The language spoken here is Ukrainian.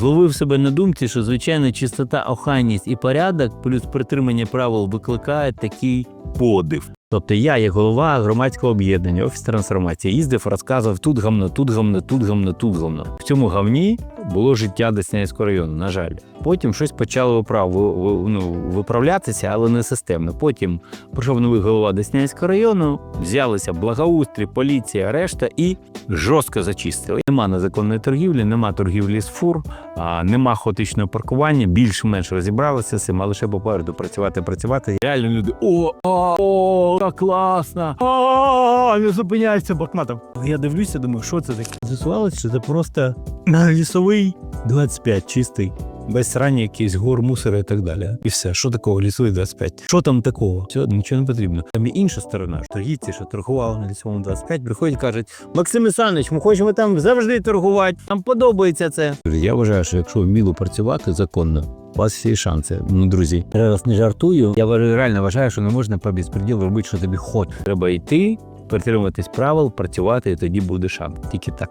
Зловив себе на думці, що звичайно чистота, охайність і порядок, плюс притримання правил викликає такий подив. Тобто я, як голова громадського об'єднання, офіс трансформації, їздив, розказував тут гамно, тут гамно, тут гамно, тут гамно. В цьому гавні було життя Деснянського району, на жаль. Потім щось почало ну, виправлятися, але не системно. Потім прийшов новий голова Деснянського району, взялися благоустрій, поліція, решта і жорстко зачистили. Нема незаконної торгівлі, нема торгівлі з фур, нема хаотичного паркування, більш-менш розібралися з цим, а лише попереду працювати, працювати. Реально люди о, о, о, як класно! О, не зупиняється бакматом. Я дивлюся, думаю, що це таке? З'ясувалося, що це просто лісовий 25 чистий. Без срані якийсь гор, мусора і так далі. І все, що такого лісовий 25? Що там такого? Все, нічого не потрібно. Там є інша сторона. Торгівці, що торгували на лісовому 25, приходять кажуть: Максим Ісанович, ми хочемо там завжди торгувати. Нам подобається це. Я вважаю, що якщо вміло працювати законно. У вас всі шанси. Ну, друзі, я раз не жартую. Я реально вважаю, що не можна по безпреділу робити, що тобі хоче. Треба йти, притримуватись правил, працювати, і тоді буде шанс. Тільки так.